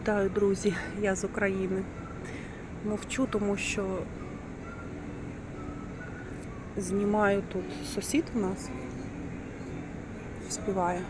Вітаю, друзі! Я з України. Мовчу, тому що знімаю тут сусід у нас. Співає.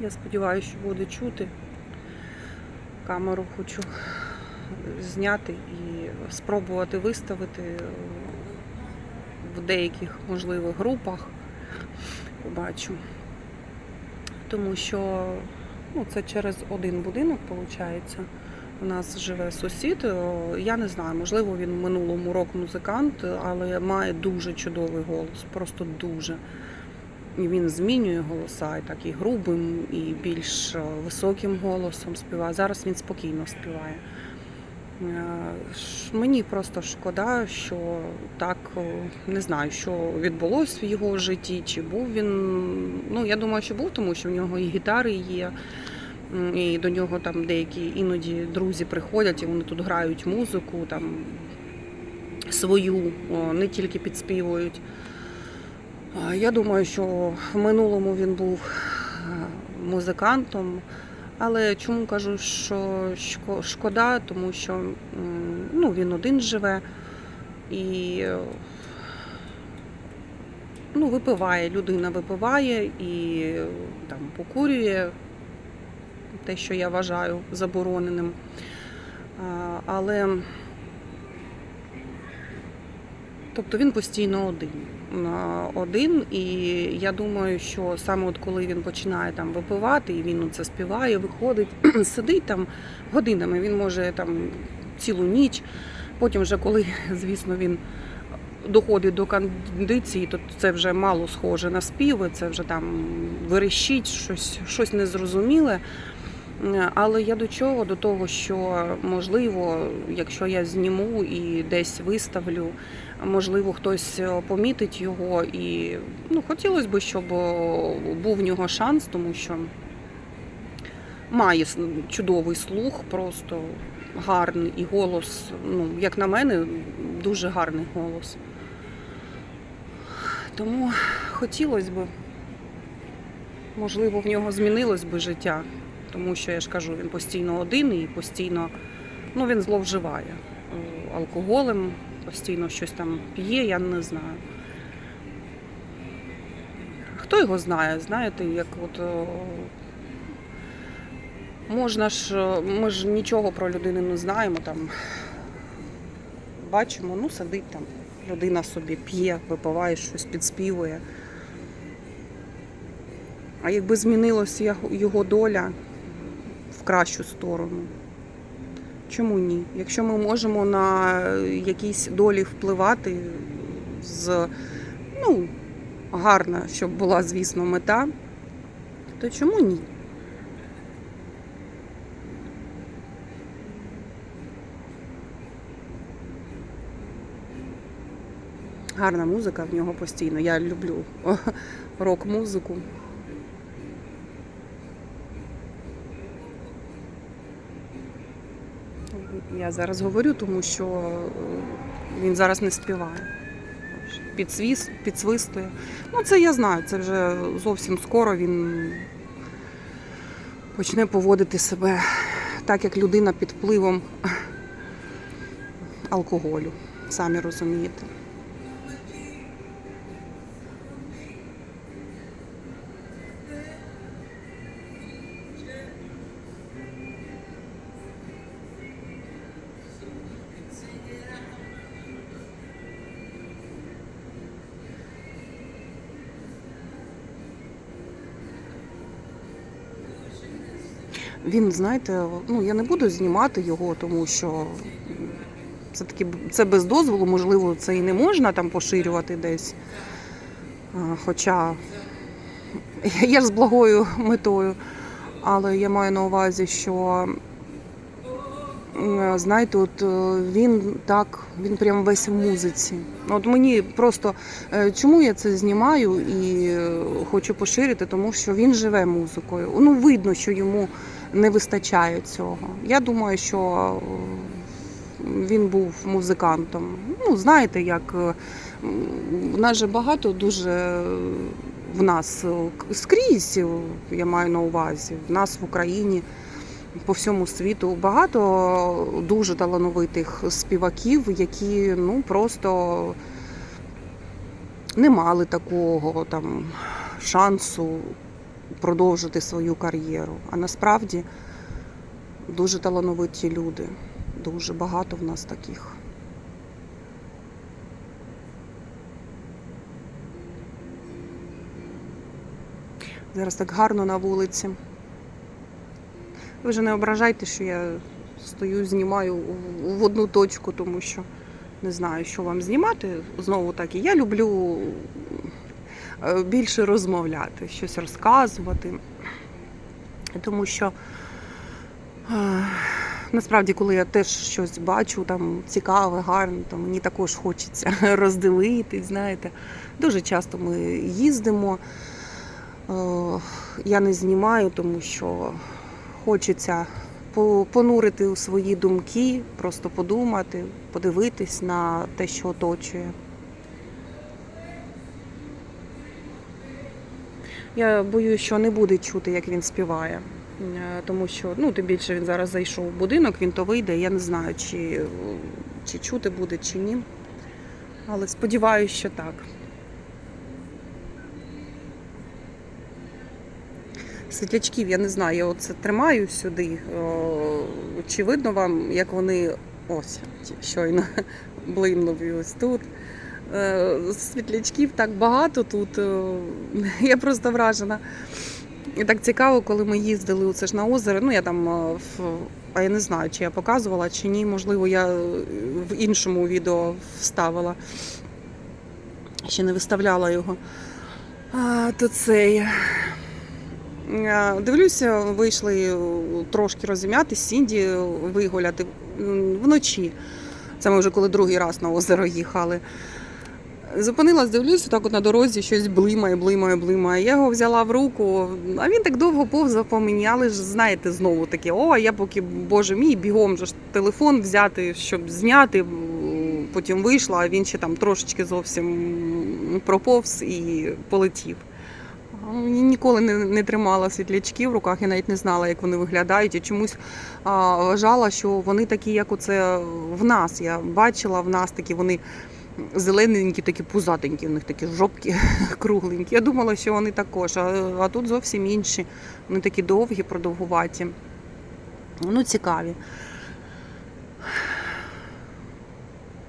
Я сподіваюся, що буде чути. Камеру хочу зняти і спробувати виставити в деяких, можливо, групах. Побачу. Тому що ну, це через один будинок, виходить. У нас живе сусід. Я не знаю, можливо, він в минулому рок-музикант, але має дуже чудовий голос, просто дуже. Він змінює голоса, і так і грубим, і більш е, високим голосом співає. Зараз він спокійно співає. Е, Мені просто шкода, що так не знаю, що відбулось в його житті, чи був він. Ну, я думаю, що був, тому що в нього і гітари є, і до нього там деякі іноді друзі приходять, і вони тут грають музику, там свою, не тільки підспівують. Я думаю, що в минулому він був е, музикантом, але чому кажу, що шкода, тому що ну, він один живе і ну, випиває, людина випиває і там покурює те, що я вважаю забороненим. Але Тобто він постійно один. Один, і я думаю, що саме от коли він починає там випивати, і він це співає, виходить, сидить там годинами, він може там цілу ніч. Потім, вже коли, звісно, він доходить до кондиції, то це вже мало схоже на співи, це вже там верещить, щось, щось незрозуміле. Е, Але я до чого? До того, що можливо, якщо я зніму і десь виставлю, можливо, хтось е, помітить його, і ну, хотілося б, щоб е, був в нього шанс, тому що має чудовий слух, просто гарний і голос. Ну, як на мене, дуже гарний голос. Тому хотілося б, можливо, в нього змінилось би життя, тому що я ж кажу, він постійно один і постійно ну, він зловживає е, алкоголем, постійно щось там п'є, я не знаю. Хто його знає, знаєте, як от можна ж, е, ми ж нічого про людину не знаємо, там бачимо, ну сидить там, людина собі п'є, випиває, щось підспівує. А якби змінилася його- доля кращу сторону, чому ні? Якщо ми можемо на якісь долі впливати з ну, гарна, щоб була, звісно, мета, то чому ні? Гарна музика в нього постійно. Я люблю рок-музику. Я зараз говорю, тому що е, він зараз не співає. Підсвіс, підсвистує. Ну, це я знаю, це вже зовсім скоро він почне поводити себе так, як людина під впливом алкоголю. Самі розумієте. Він, знаєте, ну я не буду знімати його, тому що це таки це без дозволу, можливо, це і не можна там поширювати десь. Хоча я ж з благою метою, але я маю на увазі, що знаєте, от е, він так, він прям весь в музиці. От мені просто е, чому я це знімаю і е, хочу поширити, тому що він живе музикою. Ну, видно, що йому не вистачає цього. Я думаю, що він був музикантом. Ну, знаєте, як в нас же багато дуже в нас е, скрізь, е, я маю на увазі, в нас в Україні. По всьому світу багато дуже талановитих співаків, які ну просто не мали такого там шансу продовжити свою кар'єру. А насправді дуже талановиті люди. Дуже багато в нас таких. Зараз так гарно на вулиці. Ви вже не ображайте, що я стою, знімаю в- одну точку, тому що не знаю, що вам знімати. Знову таки, я люблю більше розмовляти, щось розказувати. Тому що е, насправді, коли я теж щось бачу, там цікаве, гарне, то мені також хочеться розділитись, знаєте. Дуже часто ми їздимо. Е, Я не знімаю, тому що хочеться понурити у свої думки, просто подумати, подивитись на те, що оточує. Я боюсь, що не буде чути, як він співає. Е, Тому що, ну, тим більше він зараз зайшов в будинок, він то вийде. Я не знаю, чи, чи чути буде, чи ні. Але сподіваюся, що так. Світлячків я не знаю, я оце тримаю сюди. О, Чи видно вам, як вони ось щойно блимнув ось тут. Е, Світлячків так багато тут. е, Я просто вражена. І так цікаво, коли ми їздили оце ж на озеро. Ну я там е, а я не знаю, чи я показувала, чи ні. Можливо, я в іншому відео вставила. Ще не виставляла його. А, то цей. Дивлюся, вийшли трошки розім'ятись, Сінді вигуляти вночі. Це ми вже коли другий раз на озеро їхали. Зупинилась, дивлюся, так от на дорозі щось блимає, блимає, блимає. Я його взяла в руку, а він так довго повзав по мені, але ж знаєте, знову таке, о, я поки, боже мій, бігом же ж телефон взяти, щоб зняти. Потім вийшла, а він ще там трошечки зовсім проповз і полетів. Ніколи не, не тримала світлячки в руках, я навіть не знала, як вони виглядають. І чомусь а, вважала, що вони такі, як оце в нас. Я бачила в нас такі вони зелененькі, такі пузатенькі, у них такі жопки кругленькі. Я думала, що вони також, а, а тут зовсім інші. Вони такі довгі, продовгуваті. Ну, цікаві.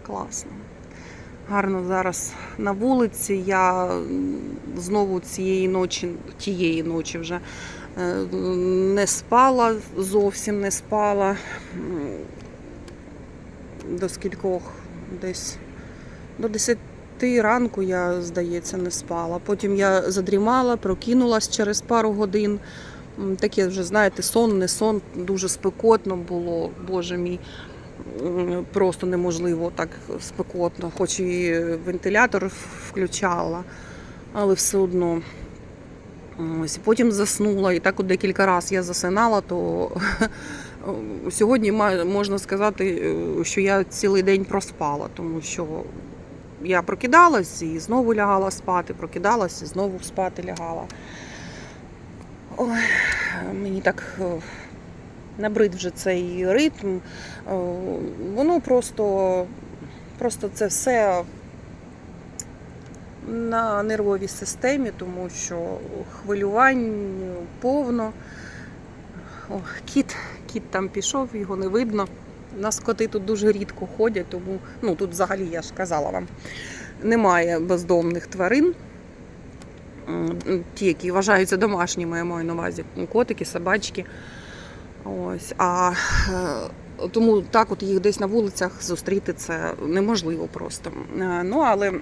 Класно. Гарно зараз на вулиці. Я знову цієї ночі, тієї ночі вже е, не спала, зовсім не спала. До скількох десь до 10 ранку я, здається, не спала. Потім я задрімала, прокинулась через пару годин. Таке вже, знаєте, сон, не сон, дуже спекотно було, боже мій. Просто неможливо так спекотно, хоч і вентилятор включала, але все одно. Ось, потім заснула, і так от декілька разів я засинала, то сьогодні можна сказати, е, що я цілий день проспала, тому що я прокидалась і знову лягала спати, прокидалась і знову спати лягала. Ой, мені так е, набрид вже цей ритм. Е, Воно просто, просто це все на нервовій системі, тому що хвилювань повно. О, кіт, кіт там пішов, його не видно. У нас коти тут дуже рідко ходять, тому ну тут взагалі я ж казала вам, немає бездомних тварин. Ті, які вважаються домашніми, я маю на увазі котики, собачки. Ось, а е, тому так от їх десь на вулицях зустріти це неможливо просто. Е, Ну, але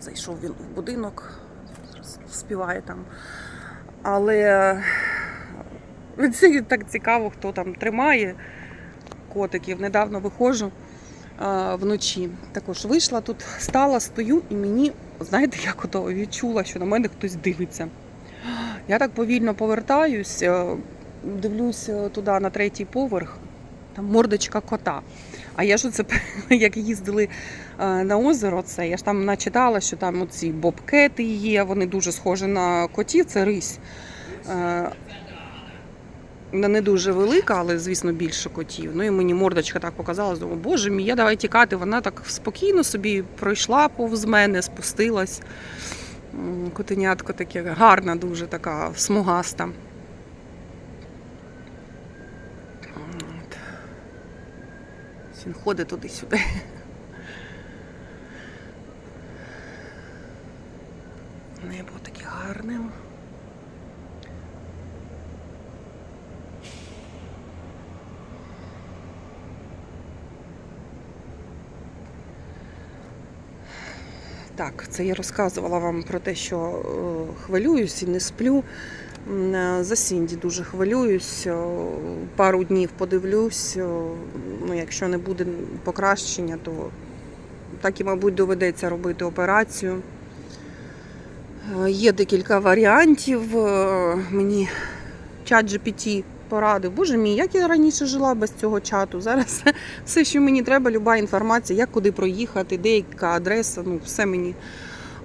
зайшов він в будинок, співає там. Але це так цікаво, хто там тримає котиків. Недавно виходжу е, вночі. Також вийшла тут, стала, стою, і мені, знаєте, як ото відчула, що на мене хтось дивиться. Я так повільно повертаюсь, е, дивлюсь е, туди на третій поверх, там мордочка кота. А я ж оце як їздили на озеро, це я ж там начитала, що там оці бобкети є, вони дуже схожі на котів, це рись. Вона не дуже велика, але, звісно, більше котів. Ну і мені мордочка так показала, думаю, боже мій, я давай тікати. Вона так спокійно собі пройшла повз мене, спустилась. Котенятко таке гарна, дуже така смугаста. От. Він ходить туди-сюди. Небо таке гарне. Так, це я розказувала вам про те, що е, хвилююсь і не сплю. Е, За Сінді дуже хвилююсь. е, Пару днів подивлюсь. Ну, якщо не буде покращення, то так і, мабуть, доведеться робити операцію. Є декілька варіантів. Мені чат GPT порадив. Боже мій, як я раніше жила без цього чату. Зараз все, що мені треба, люба інформація, як куди проїхати, деяка адреса, ну все мені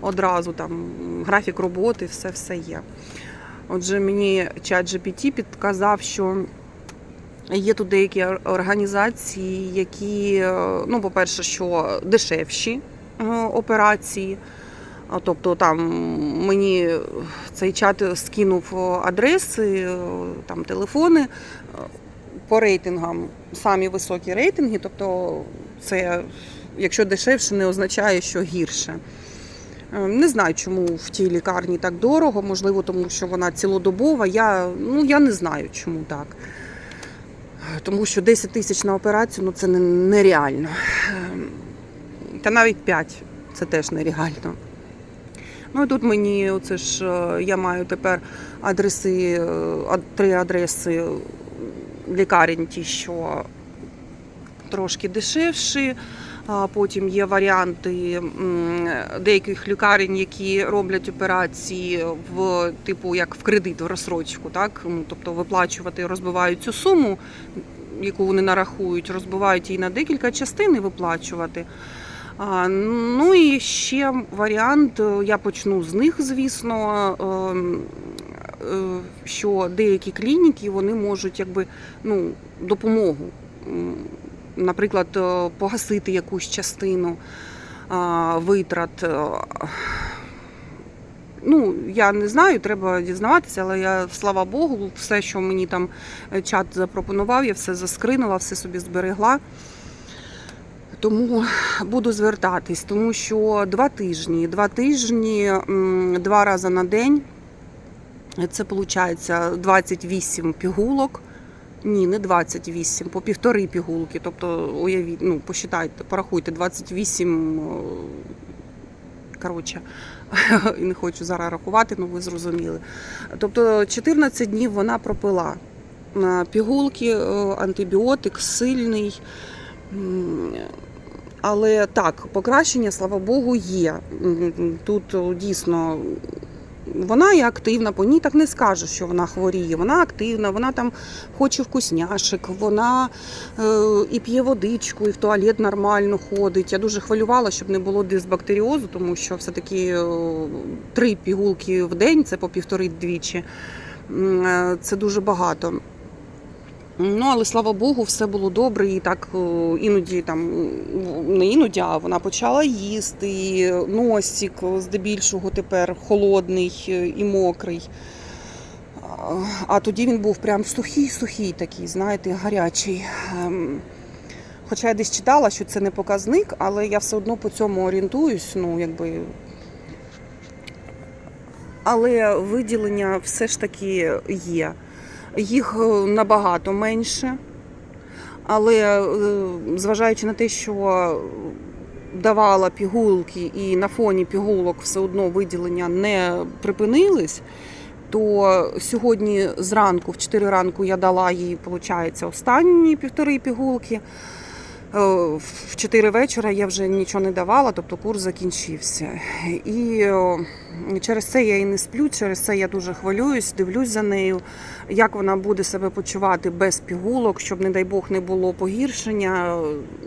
одразу там графік роботи, все все є. Отже, мені чат GPT підказав, що є тут деякі організації, які, е, ну, по-перше, що дешевші е, операції. Тобто там мені цей чат скинув адреси, е, там телефони е, по рейтингам самі високі рейтинги. Тобто, це якщо дешевше, не означає, що гірше. Е, Не знаю, чому в тій лікарні так дорого, можливо, тому що вона цілодобова. Я, ну, я не знаю, чому так. Тому що 10 тисяч на операцію ну, це нереально. Ем, Та навіть 5 це теж нереально. Ну і тут мені, оце ж е, я маю тепер адреси, е, три адреси лікарень, ті, що трошки дешевші. Потім є варіанти деяких лікарень, які роблять операції в типу як в кредит, в розсрочку, так тобто виплачувати, розбивають цю суму, яку вони нарахують, розбивають її на декілька частин і виплачувати. Ну і ще варіант, е, я почну з них, звісно. ем, е, Що деякі клініки вони можуть якби ну допомогу, наприклад, е, погасити якусь частину витрат. е, Ну, я не знаю, треба дізнаватися, але я, слава Богу, все, що мені там е, чат запропонував, я все заскринила, все собі зберегла. Тому буду звертатись, тому що два тижні, два тижні, два рази на день. Це виходить 28 пігулок. Ні, не 28, по півтори пігулки. Тобто, уявіть, ну, посчитайте, порахуйте, 28. Коротше, і не хочу зараз рахувати, ну ви зрозуміли. Тобто 14 днів вона пропила пігулки, е, антибіотик сильний. Але так, покращення, слава Богу, є. Тут дійсно вона є активна, по ній так не скажеш, що вона хворіє. Вона активна, вона там хоче вкусняшик, вона е, і п'є водичку, і в туалет нормально ходить. Я дуже хвилювала, щоб не було дисбактеріозу, тому що все-таки три пігулки в день, це по півтори двічі. Е, Це дуже багато. Ну, але слава Богу, все було добре, і так е, іноді там не іноді, а вона почала їсти. і Носик здебільшого тепер холодний е, і мокрий. А- А тоді він був прям сухий-сухий такий, знаєте, гарячий. Ем, Хоча я десь читала, що це не показник, але я все одно по цьому орієнтуюсь. Ну, якби. Але виділення все ж таки є. Їх е, набагато менше. Але е, зважаючи на те, що давала пігулки і на фоні пігулок все одно виділення не припинились, то сьогодні зранку, в 4 ранку, я дала їй, виходить, останні півтори пігулки. Е, В 4 вечора я вже нічого не давала, тобто курс закінчився. І е, через це я і не сплю, через це я дуже хвилююсь, дивлюсь за нею, як вона буде себе почувати без пігулок, щоб, не дай Бог, не було погіршення.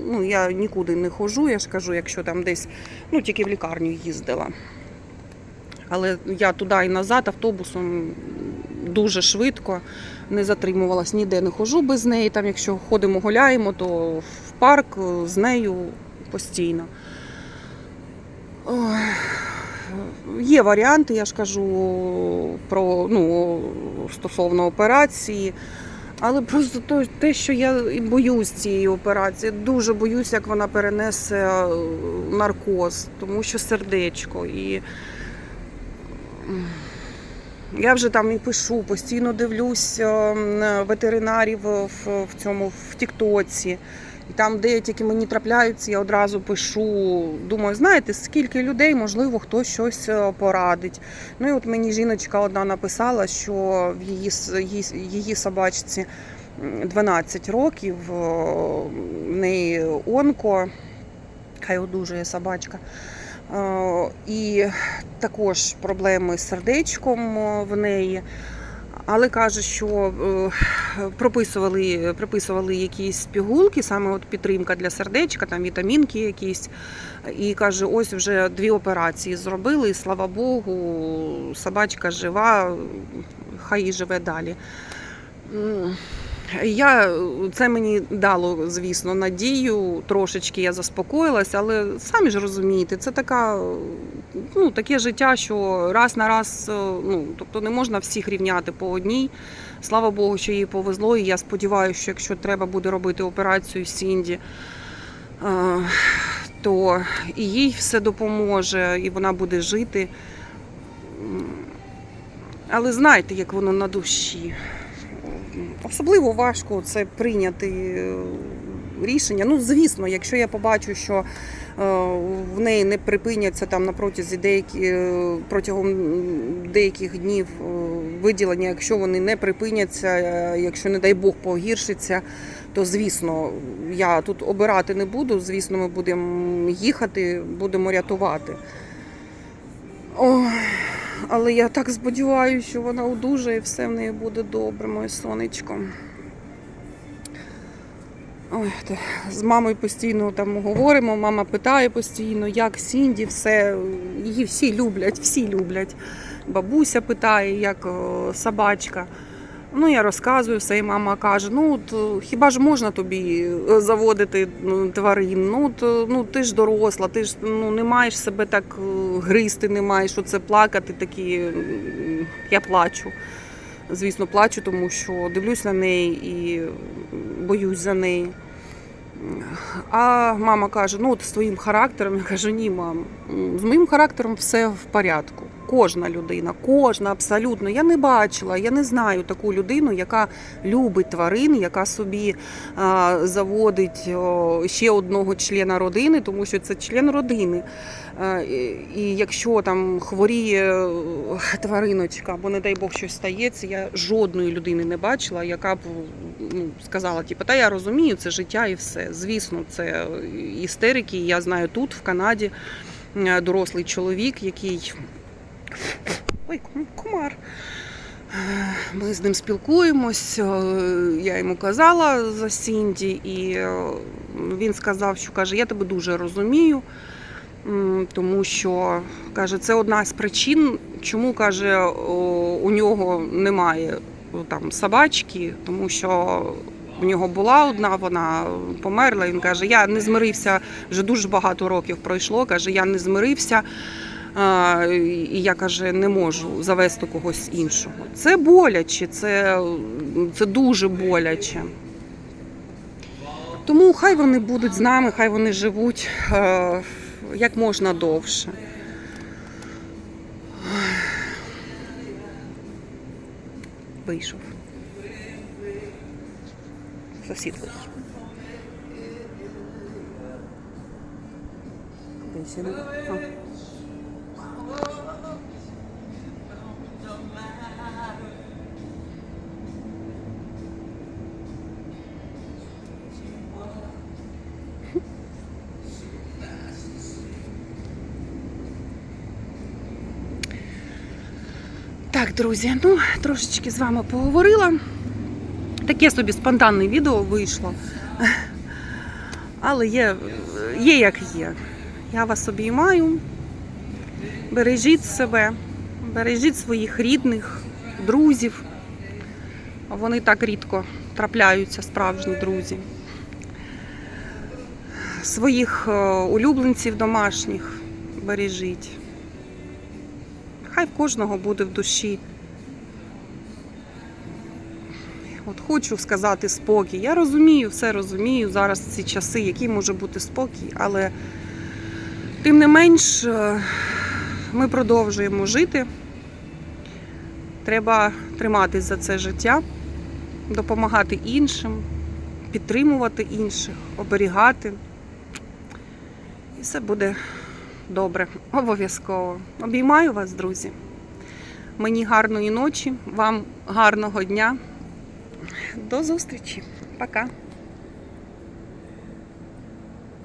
Ну, я нікуди не ходжу, я ж кажу, якщо там десь, ну тільки в лікарню їздила. Але я туди і назад автобусом дуже швидко не затримувалась, ніде не ходжу без неї. Там, якщо ходимо, гуляємо, то парк з нею постійно. Є варіанти, я ж кажу, про ну, стосовно операції. Але просто то- те, що я боюсь цієї операції, дуже боюсь, як вона перенесе е, наркоз, тому що сердечко. І я вже там і пишу, постійно дивлюсь е, на ветеринарів в цьому в Тіктоці. І там, де тільки мені трапляються, я одразу пишу. Думаю, знаєте, скільки людей, можливо, хтось щось е, порадить. Ну і от мені жіночка одна написала, що в її, її, собачці 12 років, е, в неї онко, хай одужує собачка. Е, І також проблеми з сердечком в неї. Але каже, що прописували прописували, приписували якісь пігулки, саме от підтримка для сердечка, там вітамінки якісь. І каже, ось вже дві операції зробили, слава Богу, собачка жива, хай і живе далі. Я, це мені дало, звісно, надію. Трошечки я заспокоїлась, але самі ж розумієте, це така, ну, таке життя, що раз на раз, е, ну, тобто не можна всіх рівняти по одній. Слава Богу, що їй повезло, і я сподіваюся, що якщо треба буде робити операцію Сінді, е, то і їй все допоможе, і вона буде жити. Але знаєте, як воно на душі. Особливо важко це прийняти е, рішення. Ну, звісно, якщо я побачу, що е, в неї не припиняться там на деякі, е, протягом деяких днів виділення, якщо вони не припиняться, якщо, не дай Бог, погіршиться, то звісно, я тут обирати не буду. Звісно, ми будемо їхати, будемо рятувати. Ой. Але я так сподіваюся, що вона одужає і все в неї буде добре, моє сонечко. Ой, з мамою постійно там говоримо, мама питає постійно, як Сінді, все. Її всі люблять, всі люблять. Бабуся питає, як собачка. Ну, я розказую все, і мама каже: ну от е, хіба ж можна тобі е, заводити ну, тварин? Ну, от, е, ну ти ж доросла, ти ж ну, не маєш себе так гризти, не маєш оце плакати. Такі я плачу. Звісно, плачу, тому що дивлюсь на неї і боюсь за неї. А мама каже: ну от з твоїм характером. Я кажу, ні, мам, з моїм характером все в порядку. Кожна людина, кожна абсолютно. Я не бачила, я не знаю таку людину, яка любить тварин, яка собі а, заводить ще одного члена родини, тому що це член родини. Е, і- якщо там хворіє е, твариночка, або не дай Бог щось стається, я жодної людини не бачила, яка б ну, сказала, типу, та я розумію, це життя і все. Звісно, це істерики. Я знаю тут, в Канаді, е, дорослий чоловік, який. Ой. Е, Ми з ним спілкуємось. е, Я йому казала за Сінді, і е, він сказав, що каже, я тебе дуже розумію. Тому що каже, це одна з причин, чому каже, у нього немає там собачки, тому що в нього була одна, вона померла. Він каже, я не змирився вже дуже багато років пройшло. каже, я не змирився. І я каже, не можу завести когось іншого. Це боляче, це, це дуже боляче. Тому хай вони будуть з нами, хай вони живуть е, як можна довше. Вийшов. Сусід вийшов. Я Так, друзі, ну трошечки з вами поговорила. Таке собі спонтанне відео вийшло. Але є, є як є. Я вас обіймаю. Бережіть себе, бережіть своїх рідних, друзів. Вони так рідко трапляються, справжні друзі. Своїх е, улюбленців домашніх бережіть. Хай в кожного буде в душі. От хочу сказати спокій. Я розумію, все розумію. Зараз ці часи, який може бути спокій, але тим не менш е, ми продовжуємо жити. Треба триматись за це життя, допомагати іншим, підтримувати інших, оберігати. І все буде добре, обов'язково. Обіймаю вас, друзі. Мені гарної ночі, вам гарного дня. До зустрічі. Пока.